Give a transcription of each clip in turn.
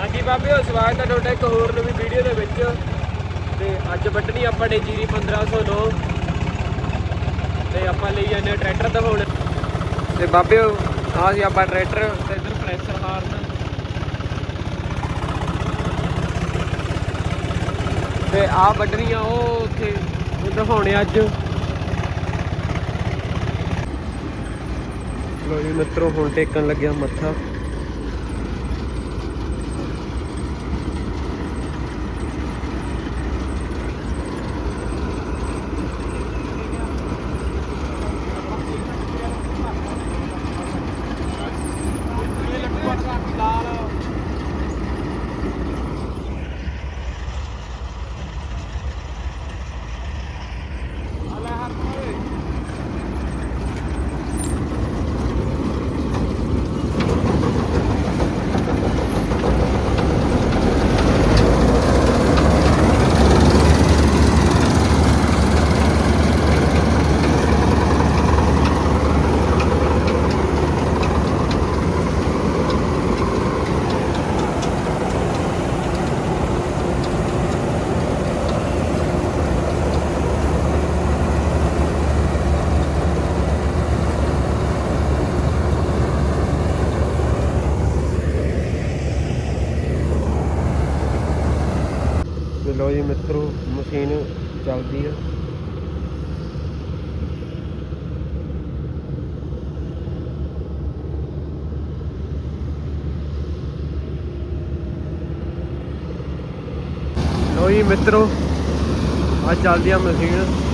ਹਾਂਜੀ ਬਾਬੇ ਉਹ ਸਵਾਗਤ ਹੈ ਤੁਹਾਡਾ ਇੱਕ ਹੋਰ ਨਵੀਂ ਵੀਡੀਓ ਦੇ ਵਿੱਚ। ਤੇ ਅੱਜ ਵੱਢਣੀ ਆਪਾਂ ਨੇ ਜੀਰੀ 1509 ਤੇ ਆਪਾਂ ਲਈ ਜਾਂਦੇ ਹਾਂ ਟਰੈਕਟਰ ਦਿਖਾਉਣ। ਤੇ ਬਾਬੇ ਆ ਸੀ ਆਪਾਂ ਟਰੈਕਟਰ ਤੇ ਇਧਰ ਪ੍ਰੈਸ਼ਰ ਹਾਰਨ। ਤੇ ਆ ਵੱਢਣੀਆਂ ਉਹ ਉੱਥੇ ਉਹ ਦਿਖਾਉਣੇ ਅੱਜ। ਲੋ ਜੀ ਮਿੱਤਰੋ, ਹੁਣ ਟੇਕਣ ਲੱਗਿਆ ਮੱਥਾ। ਤੇ ਲੋ ਜੀ ਮਿੱਤਰੋ ਮਸ਼ੀਨ ਚੱਲਦੀ ਆ। ਲੋ ਜੀ ਮਿੱਤਰੋ ਆ ਚੱਲਦੀ ਆ ਮਸ਼ੀਨ।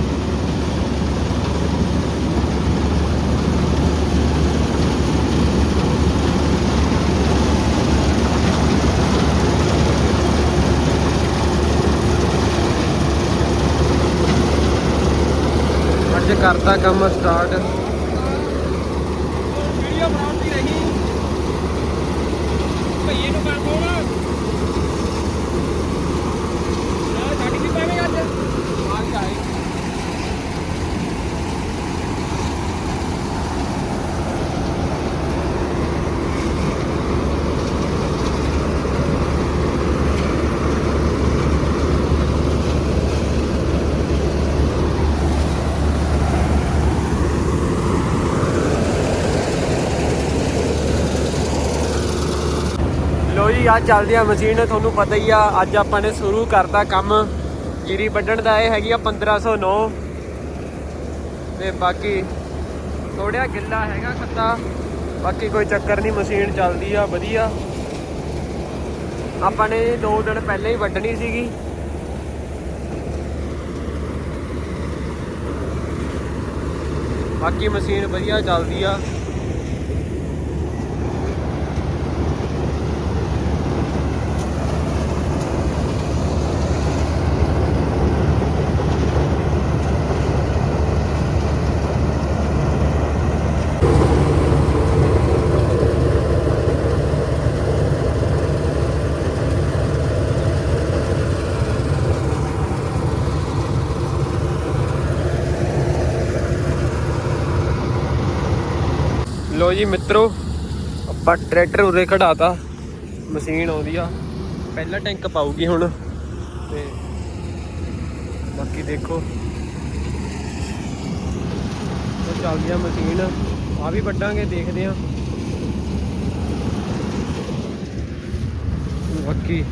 ਅੱਜ ਕਰਤਾ ਕੰਮ ਸਟਾਰਟ ਵੀਡੀਓ ਬਣਾਉਂਦੀ ਰਹੀ ਭਈਏ ਨੂੰ ਕਰ ਕੋਣਾ ਨਾ ਛੱਡ ਕੇ ਪਾਵੇਂਗਾ ਅੱਜ ਆ ਜਾਏ ਲੋ ਜੀ ਆ, ਚੱਲਦੀ ਆ ਮਸ਼ੀਨ, ਤੁਹਾਨੂੰ ਪਤਾ ਹੀ ਆ, ਅੱਜ ਆਪਾਂ ਨੇ ਸ਼ੁਰੂ ਕਰਤਾ ਕੰਮ। ਜੀਰੀ ਵੱਢਣ ਦਾ ਇਹ ਹੈਗੀ ਆ 1509 ਤੇ ਬਾਕੀ ਥੋੜਿਆ ਗਿੱਲਾ ਹੈਗਾ ਖੱਤਾ। ਬਾਕੀ ਕੋਈ ਚੱਕਰ ਨਹੀਂ, ਮਸ਼ੀਨ ਚੱਲਦੀ ਆ, ਵਧੀਆ। ਆਪਾਂ ਨੇ ਦੋ ਦਿਨ ਪਹਿਲਾਂ ਹੀ ਵੱਢਣੀ ਸੀਗੀ। ਬਾਕੀ ਮਸ਼ੀਨ ਵਧੀਆ ਚੱਲਦੀ ਆ। ਲੋ ਜੀ ਮਿੱਤਰੋ, ਆਪਾਂ ਟਰੈਕਟਰ ਉਰੇ ਖੜਾਤਾ, ਮਸ਼ੀਨ ਆਉਂਦੀ ਆ। ਪਹਿਲਾ ਟੈਂਕ ਪਾਉਗੀ ਹੁਣ। ਤੇ ਬਾਕੀ ਦੇਖੋ। ਉਹ ਚੱਲਦੀ ਆ ਮਸ਼ੀਨ। ਆ ਵੀ ਵੱਡਾਂਗੇ ਦੇਖਦੇ ਆ। ਬਾਕੀ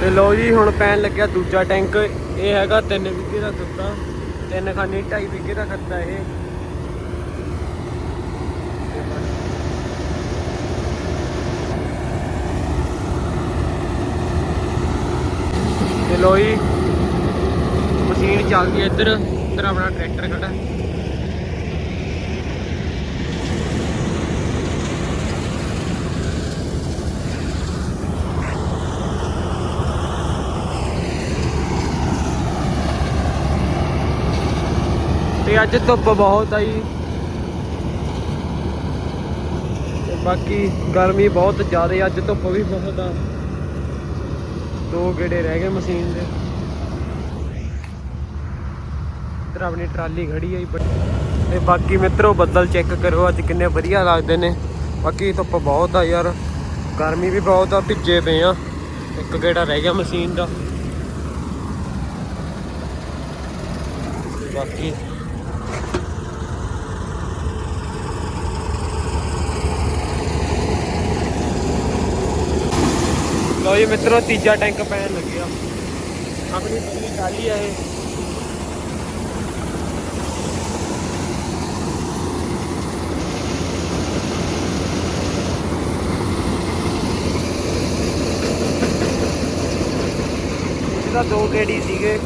ਤੇ ਲੋ ਜੀ, ਹੁਣ ਪੈਣ ਲੱਗਿਆ ਦੂਜਾ ਟੈਂਕ। ਇਹ ਹੈਗਾ 3 ਵਿਗੇ ਦਾ ਖੱਤਾ ਤਿੰਨ ਖਾਨੀ 2.5 ਵਿਗੇ ਦਾ ਖੱਤਾ ਇਹ। ਤੇ ਲੋ ਜੀ, ਮਸ਼ੀਨ ਚੱਲਦੀ ਹੈ ਇੱਧਰ। ਇੱਧਰ ਆਪਣਾ ਟਰੈਕਟਰ ਖੜਾ। ਤੇ ਅੱਜ ਧੁੱਪ ਬਹੁਤ ਆਈ। ਤੇ ਬਾਕੀ ਗਰਮੀ ਬਹੁਤ ਜ਼ਿਆਦਾ ਅੱਜ ਧੁੱਪ ਵੀ ਬਹੁਤ ਆ। ਦੋ ਗੇੜੇ ਰਹਿ ਗਏ ਮਸ਼ੀਨ ਦੇ। ਇੱਧਰ ਆਪਣੀ ਟਰਾਲੀ ਖੜੀ ਆਈ ਤੇ ਬਾਕੀ ਮਿੱਤਰੋ, ਬੱਦਲ ਚੈੱਕ ਕਰੋ, ਅੱਜ ਕਿੰਨੇ ਵਧੀਆ ਲੱਗਦੇ ਨੇ। ਬਾਕੀ ਧੁੱਪ ਬਹੁਤ ਆ ਯਾਰ। ਗਰਮੀ ਵੀ ਬਹੁਤ ਆ, ਭਿੱਜੇ ਪਏ ਆ। ਇੱਕ ਗੇੜਾ ਰਹਿ ਗਿਆ ਮਸ਼ੀਨ ਦਾ। ਬਾਕੀ ਲੋ ਜੀ ਮਿੱਤਰੋ, ਤੀਜਾ ਟੈਂਕ ਪੈਣ ਲੱਗਿਆ। ਆਪਣੀ ਪੂਰੀ ਟਾਲੀ ਆ ਇਹ। ਇਹਦਾ ਦੋ ਗੇੜੀ ਸੀਗੇ।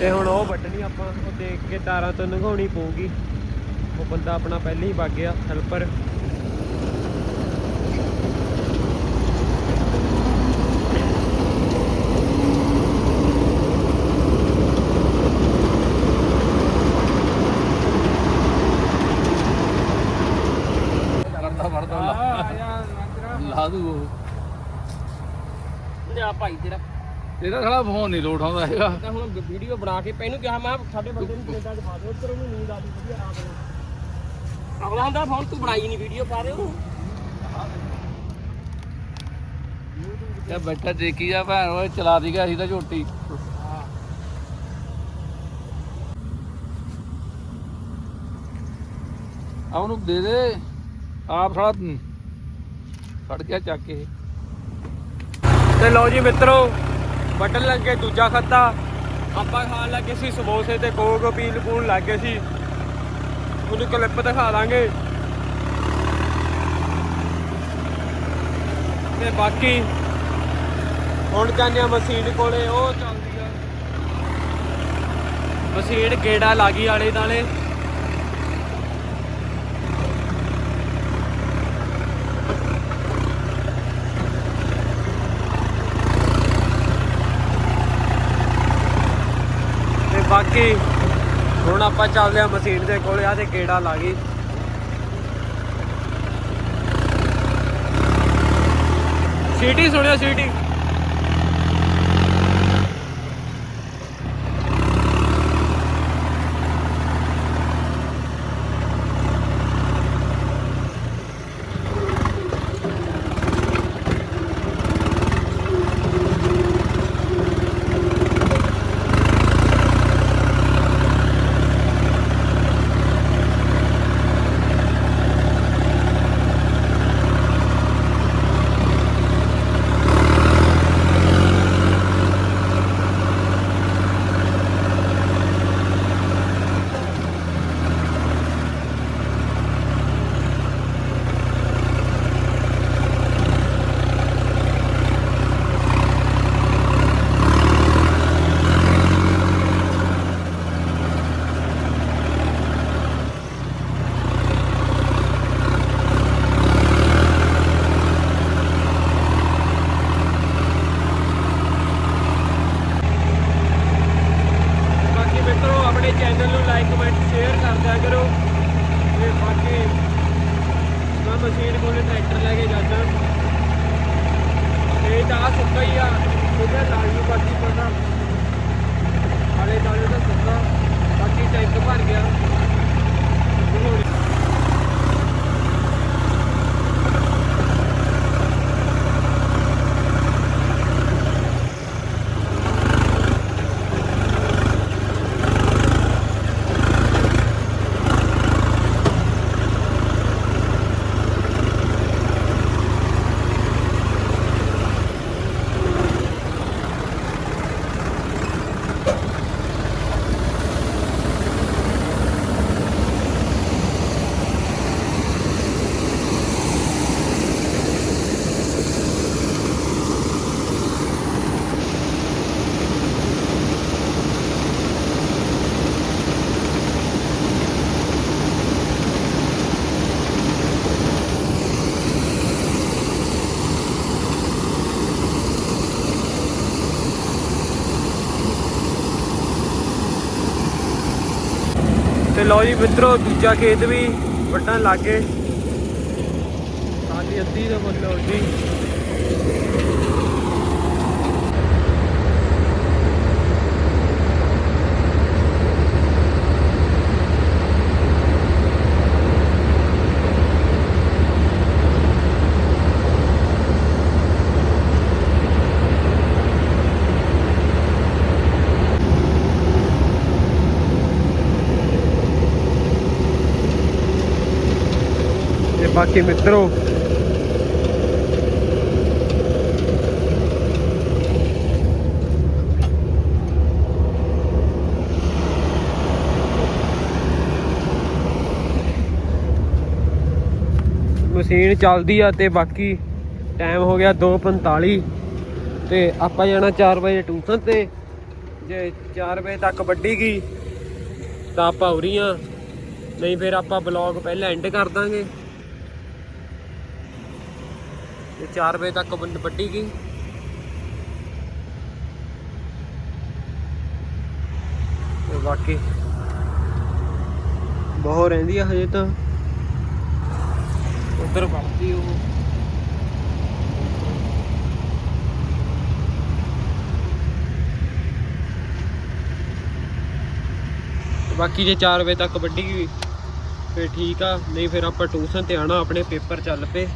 ਤੇ ਹੁਣ ਉਹ ਵੱਢਣੀ ਆਪਾਂ ਉਹ ਦੇਖ ਕੇ ਤਾਰਾਂ ਤੋਂ ਲੰਘਾਉਣੀ ਪਊਗੀ। ਉਹ ਬੰਦਾ ਆਪਣਾ ਪਹਿਲਾਂ ਹੀ ਵਗ ਗਿਆ ਹੈਲਪਰ ਲਾ ਦੂ ਲਿਆ ਭਾਈ ਤੇਰਾ। ਇਹਦਾ ਸਾਲਾ ਫੋਨ ਨਹੀਂ ਲੋਟ ਆਉਂਦਾ ਹੈਗਾ। ਤਾਂ ਹੁਣ ਵੀਡੀਓ ਬਣਾ ਕੇ ਪੈਨੂੰ ਕਿਹਾ ਮੈਂ ਸਾਡੇ ਬੰਦੇ ਨੂੰ ਕੈਨੇਡਾ ਪਾ ਦਿਓ ਉੱਧਰ ਉਹਨੂੰ ਨੀਂਦ ਆ ਗਈ ਵਧੀਆ ਰਾਤ ਨੂੰ। ਅਗਲਾ ਹੁੰਦਾ ਫੋਨ ਤੂੰ ਬਣਾਈ ਨਹੀਂ ਵੀਡੀਓ ਪਾ ਦੇ ਉਹਨੂੰ ਤੇ ਬੈਠਾ ਦੇਖੀ ਜਾ ਭੈਣ ਉਹ ਚਲਾ ਦੀ ਗਿਆ ਸੀ ਤਾਂ ਝੋਟੀ। ਆ ਉਹਨੂੰ ਦੇ ਦੇ। ਆਪ ਸਾਲਾ ਫੜ ਗਿਆ ਚੱਕ ਕੇ। ਤੇ ਲਓ ਜੀ ਮਿੱਤਰੋ ਵੱਢਣ ਲੱਗੇ, ਦੂਜਾ ਖੱਤਾ। ਆਪਾਂ ਖਾਣ ਲੱਗੇ ਸੀ ਸਮੋਸੇ ਤੇ ਕੋਕ, ਪੀਣ ਪੂਣ ਲੱਗੇ ਸੀ। ਉਹਨੂੰ ਕਲਿੱਪ ਦਿਖਾ ਦਾਂਗੇ। ਤੇ ਬਾਕੀ ਹੁਣ ਜਾਂਦੇ ਆ ਮਸ਼ੀਨ ਕੋਲੇ, ਉਹ ਚੱਲਦੀ ਆ। ਮਸ਼ੀਨ ਗੇੜਾ ਲਾਗੀ ਆਲੇ ਦਾਲੇ ਤੇ ਬਾਕੀ ਹੁਣ ਆਪਾਂ ਚੱਲਦੇ ਆ ਮਸ਼ੀਨ ਦੇ ਕੋਲੇ ਆ ਤੇ ਗੇੜਾ ਲਾ ਗਈ। ਸੀਟੀ ਸੁਣਿਓ ਸੀਟੀ ਬਾਕੀ ਮਿੱਤਰੋ ਆਪਣੇ ਚੈਨਲ ਨੂੰ ਲਾਈਕ ਕਮੈਂਟ ਸ਼ੇਅਰ ਕਰ ਦਿਆ ਕਰੋ ਤੇ ਬਾਕੀ ਮੈਂ ਮਸ਼ੀਨ ਕੋਲੇ ਟਰੈਕਟਰ ਲੈ ਕੇ ਜਾਂਦਾ। ਇਹ ਤਾਂ ਆਹ ਸੁੱਕਾ ਹੀ ਆ। ਇਹਦਾ ਨਾਲ ਨੂੰ ਬਾਕੀ ਪਤਾ। ਹਾਲੇ ਦਾਲੇ ਦਾ ਸੁੱਕਾ। ਬਾਕੀ ਟੈਂਕ ਭਰ ਗਿਆ ਹੁਣ ਲਓ ਜੀ ਮਿੱਤਰੋ ਦੂਜਾ ਖੇਤ ਵੀ ਵੱਢਣ ਲੱਗ ਗਏ। ਸਾਡੀ ਅੱਧੀ ਦਾ ਮਤਲਬ ਜੀ ਬਾਕੀ ਮਿੱਤਰੋ। ਮਸ਼ੀਨ ਚੱਲਦੀ ਆ ਤੇ ਬਾਕੀ ਟਾਈਮ ਹੋ ਗਿਆ 2:45 ਤੇ ਆਪਾਂ ਜਾਣਾ 4 ਵਜੇ ਟਿਊਸ਼ਨ ਤੇ। ਜੇ 4 ਵਜੇ ਤੱਕ ਵੱਢੀ ਗਈ ਤਾਂ ਆਪਾਂ ਉਰੀਆਂ। ਨਹੀਂ ਫਿਰ ਆਪਾਂ ਬਲੌਗ ਪਹਿਲਾਂ ਐਂਡ ਕਰ ਦਾਂਗੇ। ਤੇ 4 ਵਜੇ ਤੱਕ ਬੰਦ ਵੱਢੀ ਗਈ। ਤੇ ਬਾਕੀ ਬਹੁਤ ਰਹਿੰਦੀ ਆ ਹਜੇ ਤਾਂ। ਉਧਰ ਵੜਦੀ ਉਹ। ਬਾਕੀ ਜੇ 4 ਵਜੇ ਤੱਕ ਵੱਢੀ ਗਈ, ਫਿਰ ਠੀਕ ਆ, ਨਹੀਂ ਫਿਰ ਆਪਾਂ ਟਿਊਸ਼ਨ ਤੇ ਆਣਾ ਆਪਣੇ ਪੇਪਰ ਚੱਲ ਪਏ।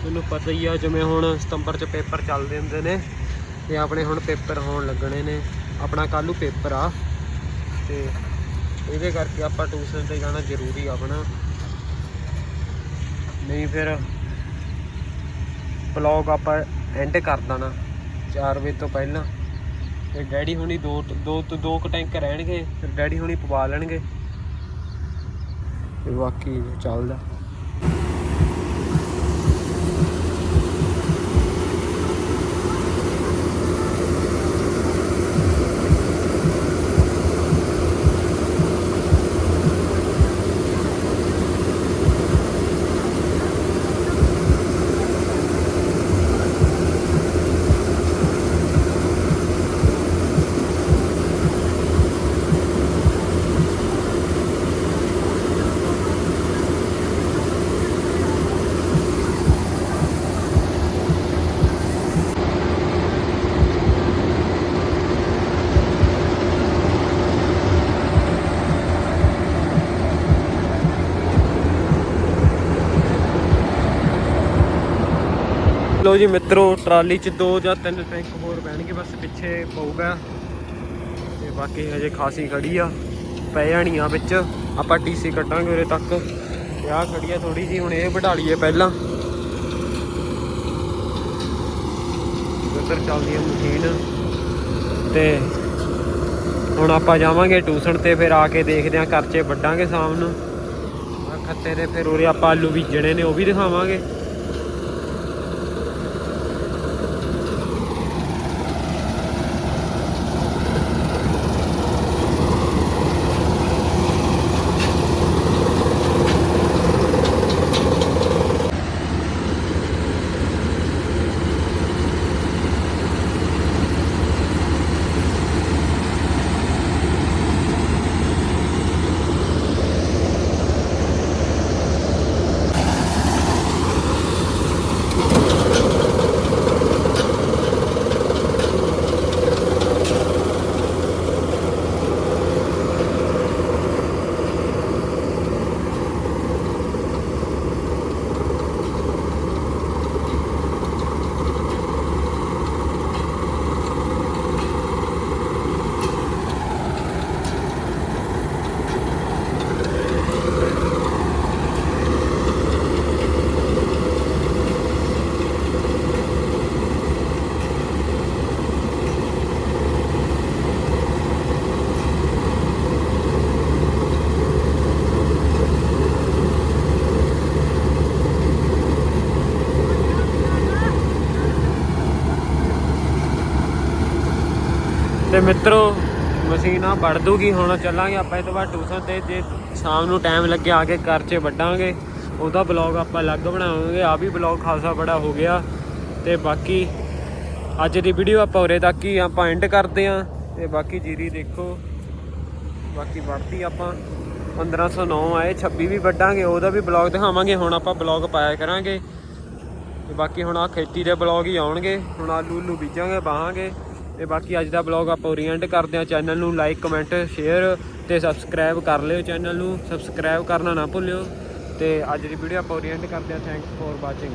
ਤੁਹਾਨੂੰ ਪਤਾ ਹੀ ਆ, ਜਿਵੇਂ ਹੁਣ ਸਤੰਬਰ ਚ ਪੇਪਰ ਚੱਲਦੇ ਹੁੰਦੇ ਨੇ ਤੇ ਆਪਣੇ ਹੁਣ ਪੇਪਰ ਹੋਣ ਲੱਗਣੇ ਨੇ। ਆਪਣਾ ਕੱਲ੍ਹ ਨੂੰ ਪੇਪਰ ਆ ਤੇ ਇਹਦੇ ਕਰਕੇ ਆਪਾਂ ਟਿਊਸ਼ਨ ਤੇ ਜਾਣਾ ਜ਼ਰੂਰੀ ਆ ਆਪਣਾ। ਨਹੀਂ ਫਿਰ ਬਲੌਗ ਆਪਾਂ ਐਂਡ ਕਰ ਦੇਣਾ 4 ਵਜੇ ਤੋਂ ਪਹਿਲਾਂ। ਤੇ ਡੈਡੀ ਹੁਣੀ ਦੋ ਦੋ ਤੋਂ ਦੋ ਕੁ ਟੈਂਕ ਰਹਿਣਗੇ, ਫਿਰ ਡੈਡੀ ਹੁਣੀ ਪਵਾ ਲੈਣਗੇ। ਤੇ ਬਾਕੀ ਚੱਲਦਾ। ਲੋ ਜੀ ਮਿੱਤਰੋ, ਟਰਾਲੀ 'ਚ ਦੋ ਜਾਂ ਤਿੰਨ ਟੈਂਕ ਹੋਰ ਪੈਣਗੇ ਬਸ ਪਿੱਛੇ ਪਊਗਾ। ਤੇ ਬਾਕੀ ਹਜੇ ਖਾਸੀ ਖੜੀ ਆ, ਪੈ ਜਾਣੀ ਆ ਵਿੱਚ। ਆਪਾਂ ਟੀਸੀ ਕੱਟਾਂਗੇ ਉਰੇ ਤੱਕ। ਤੇ ਆਹ ਖੜੀ ਆ ਥੋੜੀ ਜੀ ਹੁਣ ਇਹ ਵਢਾ ਲਈਏ ਪਹਿਲਾਂ। ਉੱਧਰ ਚੱਲਦੀ ਆ ਮਸ਼ੀਨ। ਤੇ ਹੁਣ ਆਪਾਂ ਜਾਵਾਂਗੇ ਟੂਸਣ ਤੇ, ਫਿਰ ਆ ਕੇ ਦੇਖਦੇ ਆਂ ਕਰਚੇ ਵੱਡਾਂਗੇ ਸ਼ਾਮ ਨੂੰ। ਖੱਤੇ ਤੇ ਫਿਰ ਉਰੇ ਆਪਾਂ ਆਲੂ ਬੀਜਣੇ ਨੇ, ਉਹ ਵੀ ਦਿਖਾਵਾਂਗੇ। ਤੇ ਮਿੱਤਰੋ, ਮਸ਼ੀਨ ਆ ਵੜ ਦੂਗੀ, ਹੁਣ ਚੱਲਾਂਗੇ ਆਪਾਂ ਇਹ ਤੋਂ ਬਾਅਦ ਟਿਊਸ਼ਨ ਤੇ, ਜੇ ਸ਼ਾਮ ਨੂੰ ਟਾਈਮ ਲੱਗਿਆ ਆ ਕੇ ਘਰ 'ਚ ਵੱਢਾਂਗੇ। ਉਹਦਾ ਬਲੌਗ ਆਪਾਂ ਅਲੱਗ ਬਣਾਵਾਂਗੇ, ਆ ਵੀ ਬਲੌਗ ਖਾਸਾ ਬੜਾ ਹੋ ਗਿਆ। ਤੇ ਬਾਕੀ ਅੱਜ ਦੀ ਵੀਡੀਓ ਆਪਾਂ ਉਰੇ ਤੱਕ ਹੀ ਆਪਾਂ ਐਂਡ ਕਰਦੇ ਆਂ। ਤੇ ਬਾਕੀ ਜੀਰੀ ਦੇਖੋ, ਬਾਕੀ ਵੜਤੀ ਆਪਾਂ 1509 ਆਏ 26 ਵੀ ਵੱਢਾਂਗੇ, ਉਹਦਾ ਵੀ ਬਲੌਗ ਦਿਖਾਵਾਂਗੇ, ਹੁਣ ਆਪਾਂ ਬਲੌਗ ਪਾਇਆ ਕਰਾਂਗੇ। ਤੇ ਬਾਕੀ ਹੁਣ ਆ ਖੇਤੀ ਦੇ ਬਲੌਗ ਹੀ ਆਉਣਗੇ, ਹੁਣ ਆਲੂ ਉਲੂ ਬੀਜਾਂਗੇ ਬਾਹਾਂਗੇ ਤੇ ਬਾਕੀ ਅੱਜ ਦਾ ਬਲੌਗ ਆਪਾਂ ਓਰੀਐਂਟ ਕਰਦੇ ਹਾਂ ਚੈਨਲ ਨੂੰ ਲਾਈਕ ਕਮੈਂਟ ਸ਼ੇਅਰ ਤੇ ਸਬਸਕ੍ਰਾਈਬ ਕਰ ਲਿਓ ਚੈਨਲ ਨੂੰ। ਸਬਸਕ੍ਰਾਈਬ ਕਰਨਾ ਨਾ ਭੁੱਲਿਓ ਤੇ ਅੱਜ ਦੀ ਵੀਡੀਓ ਆਪਾਂ ਓਰੀਐਂਟ ਕਰਦੇ ਹਾਂ। Thanks for watching